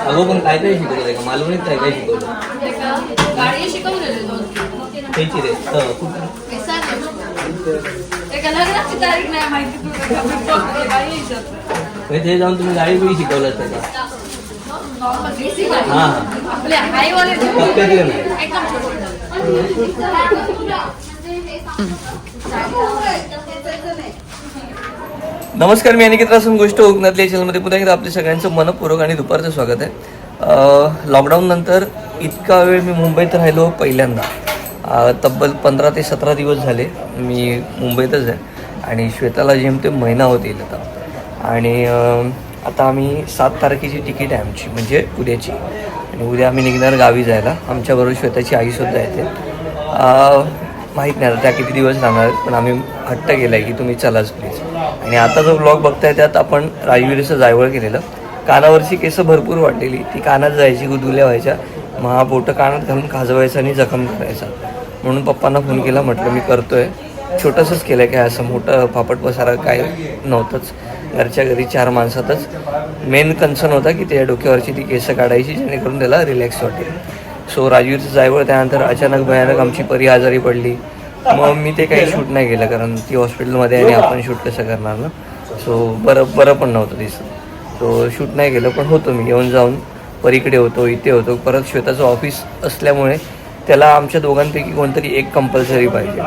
अगं पण काय काय शिकवलं का? मालवणीत काय काय शिकवलं त्याची रे. हो, ते जाऊन तुम्ही गाडी बिडी शिकवलं आहे हा हा आपले हायवाले टप्प्यातले नाही एकदम छोटं. नमस्कार मी अनिकेत रासून गोष्ट कोकणातल्या चॅनलमध्ये पुन्हा एकदा आपल्या सगळ्यांचं मनपूर्वक आणि दुपारचं स्वागत आहे. लॉकडाऊननंतर लॉकडाऊन नंतर इतका वेळ मी मुंबईत राहिलो पहिल्यांदा. तब्बल पंधरा ते सतरा दिवस झाले मी मुंबईतच आहे आणि श्वेताला जेमतेम महिना होत येईल आता आणि आता आम्ही सात तारखेची तिकीट आहे आमची म्हणजे उद्याची. आणि उद्या आम्ही निघणार गावी जायला. आमच्याबरोबर श्वेताची आईसुद्धा येते. माहीत नाही आता त्या किती दिवस राहणार पण आम्ही हट्ट केला आहे की तुम्ही चलाच प्लीज आणि आता जो ब्लॉग बघताय त्यात आपण राजवीरचं जायवळ केलेलं. कानावरची केसं भरपूर वाटलेली ती कानात जायची गुदुल्या व्हायच्या. महापोटं कानात घालून खाजवायचा आणि जखम करायचा. म्हणून पप्पांना फोन केला म्हटलं मी करतोय. छोटंसंच केलं काय असं मोठं फापट पसारा काय नव्हतंच. घरच्या घरी चार माणसातच. मेन कन्सर्न होता की त्या डोक्यावरची ती केसं काढायची जेणेकरून त्याला रिलॅक्स वाटेल. सो राजवीरचं जायवळ त्यानंतर अचानक भयानक आमची परी आजारी पडली. मग मी ते काही शूट नाही केलं कारण ती हॉस्पिटलमध्ये आणि आपण शूट कसं करणार ना? सो बरं बरं पण नव्हतं दिसत. सो शूट नाही केलं पण होतो मी. येऊन जाऊन परीकडे होतो इथे होतो. परत श्वेताचं ऑफिस असल्यामुळे त्याला आमच्या दोघांपैकी कोणतरी एक कंपल्सरी पाहिजे.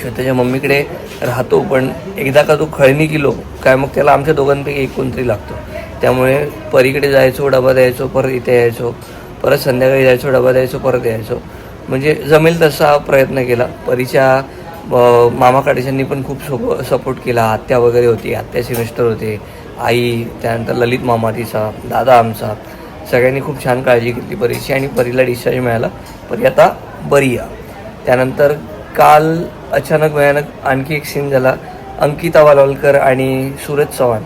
श्वेताच्या मम्मीकडे राहतो पण एकदा का तो खळणी किलो काय मग त्याला आमच्या दोघांपैकी एक कोणतरी लागतो. त्यामुळे परीकडे जायचो डबा द्यायचो परत इथे यायचो. परत संध्याकाळी जायचो डबा द्यायचो परत यायचो. म्हणजे जमेल तसा प्रयत्न केला. परीच्या मामा मामाकडच्यांनी पण खूप सोप सपोर्ट केला. आत्या वगैरे होती आत्या मिस्टर होते. आई त्यानंतर ललित मामा तिचा दादा आमचा. सगळ्यांनी खूप छान काळजी घेतली परीची आणि परीला डिस्चार्ज मिळाला. परी आता बरी आहे. त्यानंतर काल अचानक भयानक आणखी एक सीन झाला. अंकिता वालवलकर आणि सूरज चव्हाण.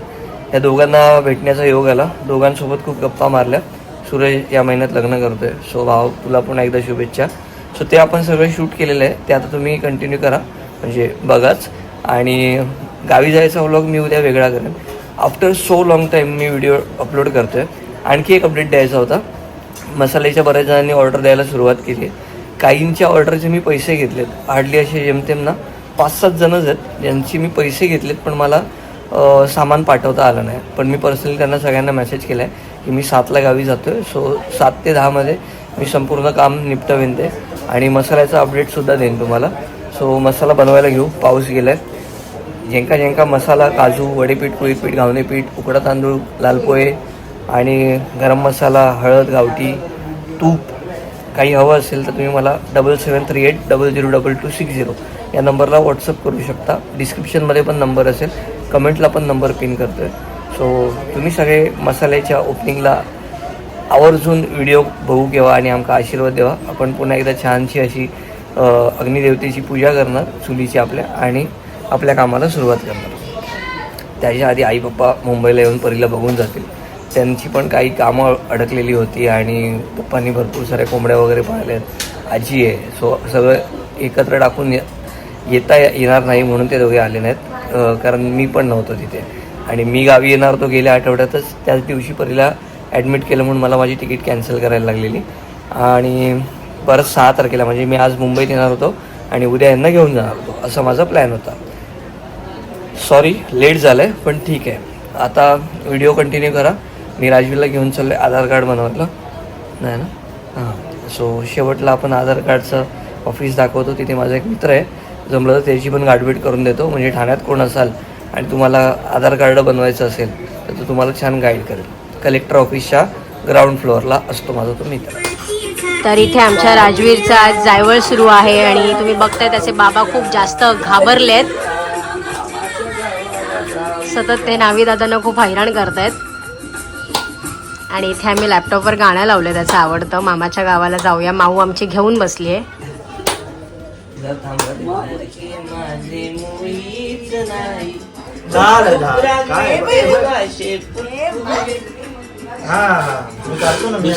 या दोघांना भेटण्याचा योग आला. दोघांसोबत खूप गप्पा मारल्या. सूरज या महिन्यात लग्न करतोय. सो भाव तुला पुन्हा एकदा शुभेच्छा. सो ते आपण सगळं शूट केलेलं आहे. ते आता तुम्ही कंटिन्यू करा. म्हणजे बघाच. आणि गावी जायचा व्लॉग मी उद्या वेगळा करेन. आफ्टर सो लॉंग टाईम मी व्हिडिओ अपलोड करतोय. आणखी एक अपडेट द्यायचा होता. मसाल्याच्या बऱ्याच जणांनी ऑर्डर द्यायला सुरुवात केली आहे. काहींच्या ऑर्डरचे मी पैसे घेतलेत. हार्डली असे जेमतेम ना पाच सात जणच आहेत ज्यांची मी पैसे घेतलेत पण मला सामान पाठवता आलं नाही. पण मी पर्सनली त्यांना सगळ्यांना मेसेज केला आहे की मी सातला गावी जातो आहे सो सात ते दहामध्ये मी संपूर्ण काम निपटवेन ते. आणि मसाल्याचा अपडेटसुद्धा देईन तुम्हाला. सो मसाला बनवायला घेऊ. पाऊस गेला आहे जेंका जेंका मसाला काजू वडेपीठ कुळीत पीठ घावणे पीठ उकडा तांदूळ लाल पोहे आणि गरम मसाला हळद गावठी तूप. काही हवं असेल तर तुम्ही मला double seven three eight double zero double two six zero या नंबरला व्हॉट्सअप करू शकता. डिस्क्रिप्शनमध्ये पण नंबर असेल. कमेंटला पण नंबर पिन करतो आहे सो तुम्ही सगळे मसाल्याच्या ओपनिंगला आवर्जून व्हिडिओ बघू घेवा आणि आमका आशीर्वाद द्यावा. आपण पुन्हा एकदा छानशी अशी अग्निदेवतेची पूजा करणार चुलीची आपल्या आणि आपल्या कामाला सुरुवात करणार. त्याच्या आधी आई पप्पा मुंबईला येऊन परीला बघून जातील. त्यांची पण काही कामं अडकलेली होती आणि पप्पांनी भरपूर साऱ्या कोंबड्या वगैरे पाहिल्या आहेत आजी आहे सो सगळं एकत्र टाकून ये- येता येणार नाही म्हणून ते दोघे आले नाहीत. कारण मी पण नव्हतो तिथे. आणि मी गावी येणार तो गेल्या आठवड्यातच त्याच दिवशी परीला ॲडमिट केलं म्हणून मला माझी तिकीट कॅन्सल करायला लागलेली. आणि परत सहा तारखेला म्हणजे मी आज मुंबईत येणार होतो आणि उद्या यांना घेऊन जाणार होतो असा माझा प्लॅन होता. सॉरी लेट झालं आहे पण ठीक आहे. आता व्हिडिओ कंटिन्यू करा. मी राजवीरला घेऊन चाललो आहे आधार कार्ड बनवायला. नाही ना? हां. सो शेवटला आपण आधार कार्डचं ऑफिस दाखवतो तिथे माझा एक मित्र आहे. जमलं तर त्याची पण गाठभेट करून देतो. म्हणजे ठाण्यात कोण असाल आणि तुम्हाला आधार कार्ड बनवायचं असेल तर तो तुम्हाला छान गाईड करेल. कलेक्टर ऑफिसच्या ग्राउंड फ्लोअरला असतो माझा तो मित्र. तर इथे आमच्या राजवीरचा आज जायवळ सुरू आहे आणि तुम्ही बघताय त्याचे बाबा खूप जास्त घाबरलेत. सतत ते नावी दादांना खूप हैराण करतायत. आणि इथे आम्ही लॅपटॉपवर गाणं लावलं त्याचं आवडतं. मामाच्या गावाला जाऊया. माऊ आमची घेऊन बसली आहे झालं झालं. काय हा हा मी जातो ना मी.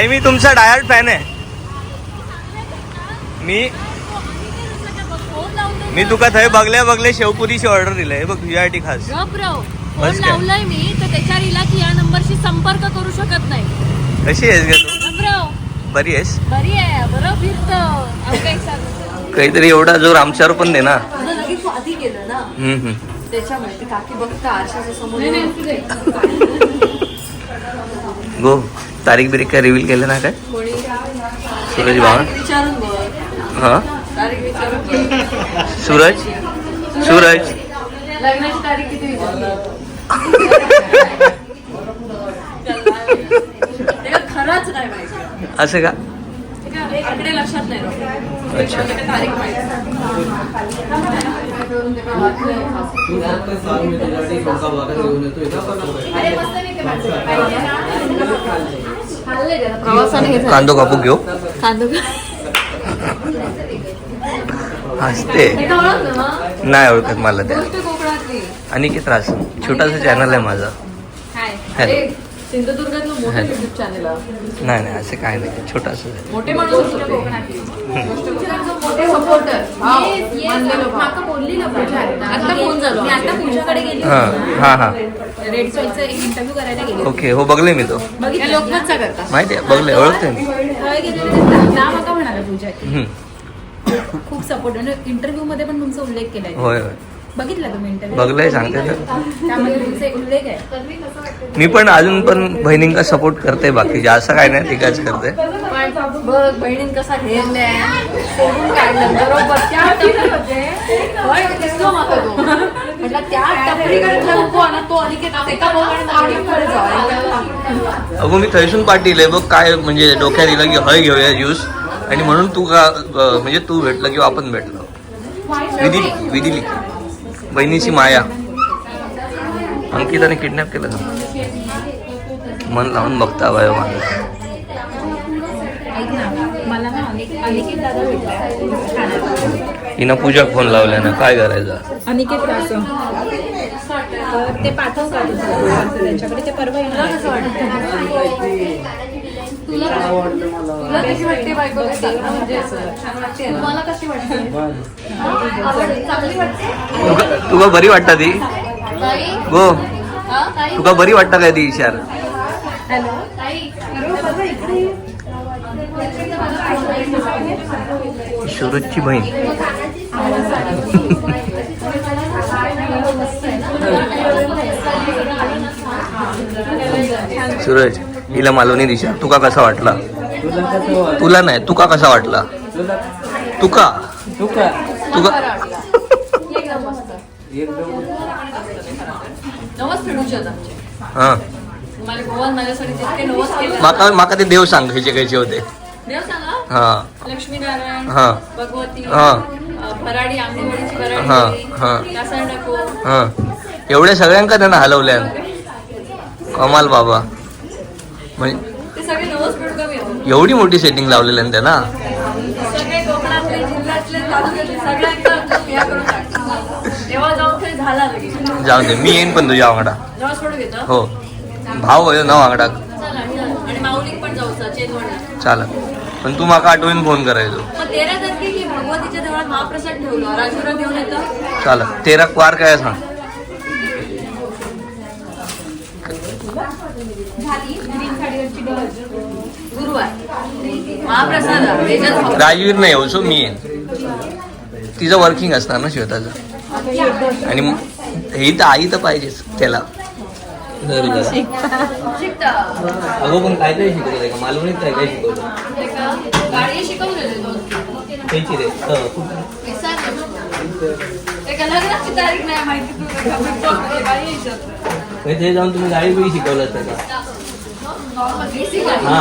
ताई मी तुमचा डायट फॅन आहे. मी मी तुका थंय बघल्या बघले शेवपुरीची ऑर्डर दिलंय बघ व्हीआयटी खास. बस फोन काय? लावलाय मी तर त्याच्यावर इला की या नंबरशी संपर्क करू शकत नाही. कशी आहेस ग तू? बरी आहेस? बरी आहे बरं फिरत. एक काहीतरी एवढा जोर आमच्यावर पण दे ना. लगेच आधी केलं ना? हम्म, हम्म. त्याच्यामुळे ती काकी बघता आरशाच्या समोर नाही, नाही, तुझे. गो. तारीख बिरीख काय रिव्हील केलं ना काय? सूरज भावा? हा? सूरज? सूरज? असं का? लक्षात नाही अच्छा तारीख कांदो कापू घेऊ? कांदो हसते. नाही ओळखत मला त्या. आणि किती त्रास छोटासा चॅनल आहे माझा. हॅलो. सिंधुदुर्गातलं मोठं हॅलो. युट्यूब चॅनल आहे. नाही नाही असं काय नाही. छोटासा आहे मोठे माणूस होते. मोठे सपोर्टर माका बोलली ना पूजा आता फोन झालो. मी आता पूजाकडे गेली हां हां हां. रेड सोलचा एक इंटरव्ह्यू करायला गेली ओके हो बघले मी तो. बघितलं. लोकमतचा करता माहिती आहे बघले ओळखते मी. थंय गेलेली ना माका म्हणाला पूजा हम्म. खूप सपोर्ट इंटरव्ह्यू मध्ये पण तुमचा उल्लेख केलाय. होय होय. बघितला तुम्ही बघलंय सांगते. तर उल्लेख आहे. मी पण अजून पण बहिणींका सपोर्ट करते बाकी असं काय नाही तिकाच करते. बघ बहिणीन कसा घेरलाय सोडून काढलं. बरोबर त्या टपरीमध्ये होय, दिसलो माका तो. म्हटलं त्या टपरीकडे नको आला तो अनिकेत एका बोलाने अनिकेकडे जाऊ. अगो मी थैसून पाटील आहे. बघ काय म्हणजे डोक्यात दिलं की हय घेऊया ज्यूस. आणि म्हणून तू का अं, म्हणजे तू भेटलं किंवा आपण भेटलो. विधी विधी बहिणीची माया. अंकिताने किडनॅप केलं ना मन लावून बघता भेटला हिनं पूजा फोन लावल्या ना काय करायचं? अनिकेत ते पाठव का तुझं त्यांच्याकडे ते परवा येणार तुला तुला कशी वाटते? बायको म्हणजे कशी? वाटते चांगली वाटते? तुका बरी वाटतं ती? गो. हा ताई? तुका बरी वाटतं काय ती इशार? सूरजची बहीण. सूरज. हिला मालवणी दिशा. तुका कसा वाटला? तुला नाही तुका कसा वाटला? तुका? तुका. हा. माका माका ते देव सांग खयचे खयचे होते. देव सांगा हा. लक्ष्मीनारायण हा. भगवती हा. हा, हा. हा. एवढ्या सगळ्यांका त्यांना हलवल्या. कमाल बाबा. म्हणजे एवढी मोठी सेटिंग लावलेली आहे त्यांना? जाऊ दे मी येईन पण तुझ्या वांगडा. हो. भाव होय ना वांगडा. चला पण चालत तू माका आठवून फोन करायचो. मग तेरा तारखे की भगवतीच्या देवळात महाप्रसाद ठेवलो राजूला घेऊन येतं? चालत तेरा वार काय सांग? गुरुवार. महाप्रसाद. राजवीर नाही येऊ सो मी तिचं वर्किंग असणार ना श्वेताचं? आणि ही तर आई तर पाहिजेच त्याला. अगो पण काय काय शिकवलं का? मालवणीत काय काय शिकवलं ते जाऊन तुम्ही गाडी बिडी शिकवलं का. हा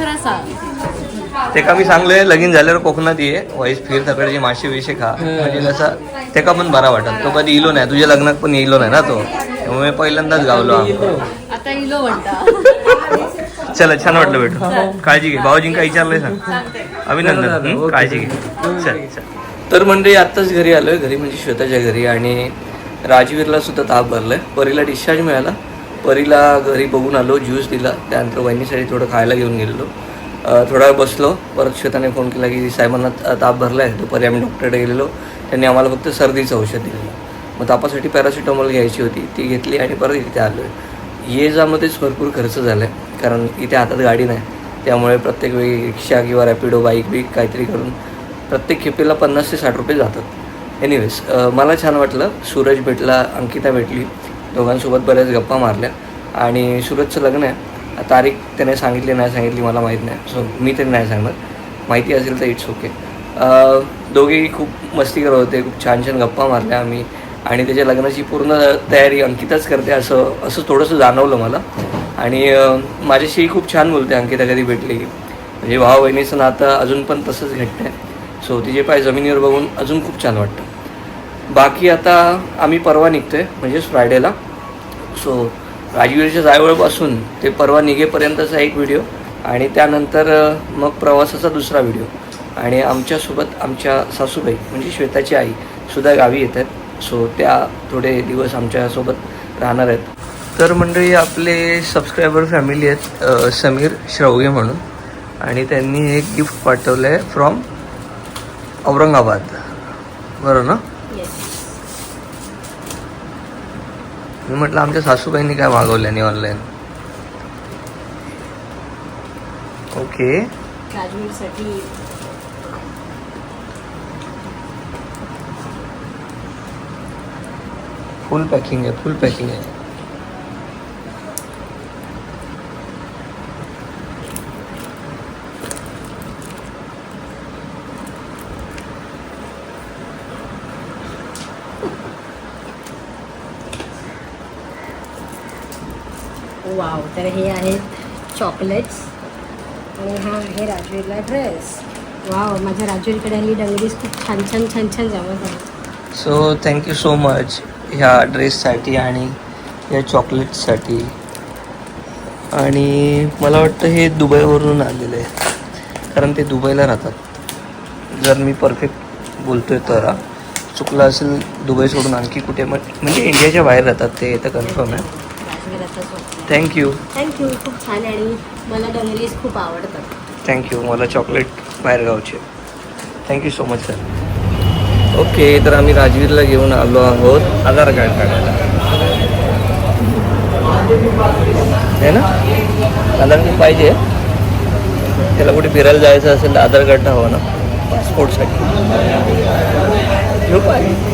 सांग? ते का मी सांगलोय लगीन झाल्यावर कोकणात ये वाईस फिर तकडे मासे विषे खा. म्हणजे कसं ते का पण बरा वाटत. तो कधी इलो नाही तुझ्या लग्नात पण येलो नाही ना तो. त्यामुळे पहिल्यांदाच गावलो आम्ही. आता इलो म्हणता. चला छान वाटलं भेटू काळजी घे. भाऊजींका विचारलंय सांग. अभिनंदन. हं? काळजी घे. चल चल. तर मंडळी आत्ताच घरी आलोय. घरी म्हणजे श्वेताच्या घरी आणि राजवीरला सुद्धा ताप भरलाय. परीला डिस्चार्ज मिळाला. परीला घरी बघून आलो ज्यूस दिला. त्यानंतर वहिनीसाठी थोडं खायला घेऊन गेलेलो. थोडा वेळ बसलो. परत श्वेताने फोन केला की साहेबांना ताप भरला आहे दुपारी आम्ही डॉक्टरकडे गेलेलो. त्यांनी आम्हाला फक्त सर्दीचं औषध दिलेलं. मग तापासाठी पॅरासिटामॉल घ्यायची होती. ती घेतली आणि परत इथे आलो आहे ये जामध्येच भरपूर खर्च झाला आहे कारण इथे हातात गाडी नाही. त्यामुळे प्रत्येक वेळी रिक्षा किंवा रॅपिडो बाईक बीक काहीतरी करून प्रत्येक खेपेला पन्नास ते साठ रुपये जातात. एनिवेज मला छान वाटलं. सूरज भेटला अंकिता भेटली. दोघांसोबत बऱ्याच गप्पा मारल्या. आणि सूरजचं लग्न आहे. तारीख त्याने सांगितली नाही सांगितली मला माहीत नाही. सो मी तरी नाही सांगणार. माहिती असेल तर इट्स ओके दोघेही खूप मस्ती करत होते खूप छान छान गप्पा मारल्या आम्ही. आणि त्याच्या लग्नाची पूर्ण तयारी अंकिताच करते असं असं थोडंसं जाणवलं मला. आणि माझ्याशी खूप छान बोलते अंकिता कधी भेटली. म्हणजे भाऊ बहिणीचं नातं अजून पण तसंच घट्ट आहे. सो तिचे पाय जमिनीवर बघून अजून खूप छान वाटतं. बाकी आता आम्ही परवा निघतो आहे म्हणजेच फ्रायडेला सो राजवीरच्या जायवळपासून ते परवा निघेपर्यंतचा एक व्हिडिओ आणि त्यानंतर मग प्रवासाचा दुसरा व्हिडिओ आणि आमच्यासोबत आमच्या सासूबाई म्हणजे श्वेताची आई सुद्धा गावी येत आहेत सो त्या थोडे दिवस आमच्यासोबत राहणार आहेत. तर मंडळी आपले सबस्क्रायबर फॅमिली आहेत समीर श्रवगे म्हणून. आणि त्यांनी एक गिफ्ट पाठवलं आहे फ्रॉम औरंगाबाद. बरं ना? मी म्हटलं आमच्या सासूबाईंनी काय मागवल्याने ऑनलाईन ओके. फुल पॅकिंग आहे फुल पॅकिंग आहे. वाव तर हे आहेत चॉकलेट्स आणि हा आहे राजवीरला ड्रेस वाव माझ्या राजवीरकडे आली डंगरीज खूप छान छान छान छान जमत आहेत सो थँक्यू सो मच ह्या ड्रेससाठी आणि या चॉकलेट्ससाठी आणि मला वाटतं हे दुबईवरून आलेलं आहे. कारण ते दुबईला राहतात. जर मी परफेक्ट बोलतोय तर चुकलं असेल दुबई सोडून आणखी कुठे? मग म्हणजे इंडियाच्या बाहेर राहतात ते तर कन्फर्म आहे. स्वतः थँक्यू थँक्यू खूप छान आहे आणि मला डंगरीज खूप आवडतात. थँक्यू मला चॉकलेट बाहेरगावचे. Thank you so much sir okay तर आम्ही राजवीरला घेऊन आलो आहोत आधार कार्ड काढायला. आहे ना? आधार कार्ड पाहिजे. त्याला कुठे फिरायला जायचं असेल तर आधार कार्ड हवं ना. पासपोर्टसाठी घेऊ पाहिजे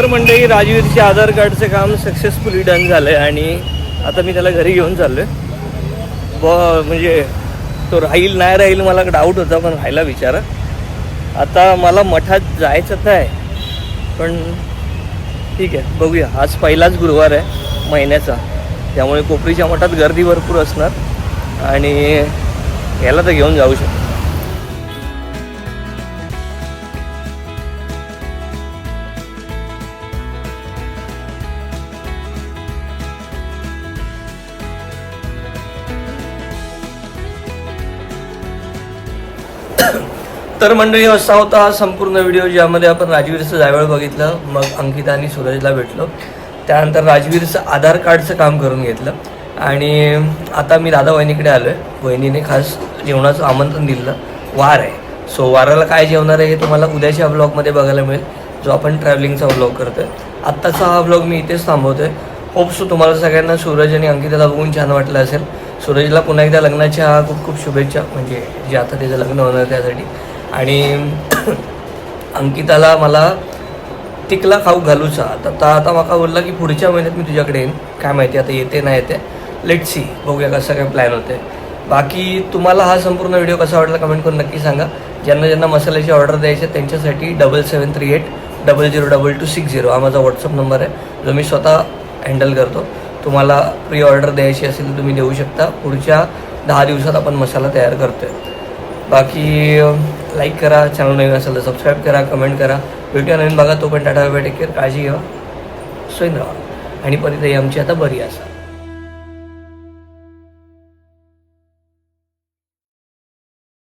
तर मंडळी राजवीरचे आधार कार्डचं काम सक्सेसफुली डन झालं आहे आणि आता मी त्याला घरी घेऊन चाललो आहे ब म्हणजे तो राहील नाही राहील मला डाऊट होता पण राहायला विचारा. आता मला मठात जायचं तर आहे पण ठीक आहे बघूया. आज पहिलाच गुरुवार आहे महिन्याचा. त्यामुळे कोपरीच्या मठात गर्दी भरपूर असणार आणि याला तर घेऊन जाऊ शकतो. तर मंडळी असा होता हा संपूर्ण व्हिडिओ ज्यामध्ये आपण राजवीरचं जायवळ बघितलं मग अंकिता आणि सूरजला भेटलो. त्यानंतर राजवीरचं आधार कार्डचं काम करून घेतलं. आणि आता मी दादा वहिनीकडे आलो आहे वहिनीने खास जेवणाचं आमंत्रण दिलं. वार आहे. सो वाराला काय जेवणार आहे हे तुम्हाला उद्याच्या ब्लॉगमध्ये बघायला मिळेल. जो आपण ट्रॅव्हलिंगचा व्लॉग करतोय. आत्ताचा हा ब्लॉग मी इथेच थांबवतोय. होप सो तुम्हाला सगळ्यांना सूरज आणि अंकिताला बघून छान वाटलं असेल. सूरजला पुन्हा एकदा लग्नाच्या खूप खूप शुभेच्छा. म्हणजे जे आता त्याचं लग्न होणार त्यासाठी. आणि अंकिताला मला टिकला खाऊ घालूचा. तर आता माका बोलला की पुढच्या महिन्यात मी तुझ्याकडे येईन. काय माहिती आता येते नाही येते. लेट सी बघूया कसं काय प्लॅन होते बाकी तुम्हाला हा संपूर्ण व्हिडिओ कसा वाटला कमेंट करून नक्की सांगा. ज्यांना ज्यांना मसाल्याची ऑर्डर द्यायची आहे त्यांच्यासाठी double seven three eight double zero double two six zero हा माझा व्हॉट्सअप नंबर आहे. जो मी स्वतः हँडल करतो. तुम्हाला प्री ऑर्डर द्यायची असेल तर तुम्ही देऊ शकता. पुढच्या दहा दिवसात आपण मसाला तयार करतो आहे बाकी लाईक करा चॅनल नवीन असेल तर सबस्क्राईब करा कमेंट करा. भेटूया नवीन बघा तो पण टाटा टेक केअर काळजी घ्या. सोयीन राहा. आणि परत आमची आता बरी असा.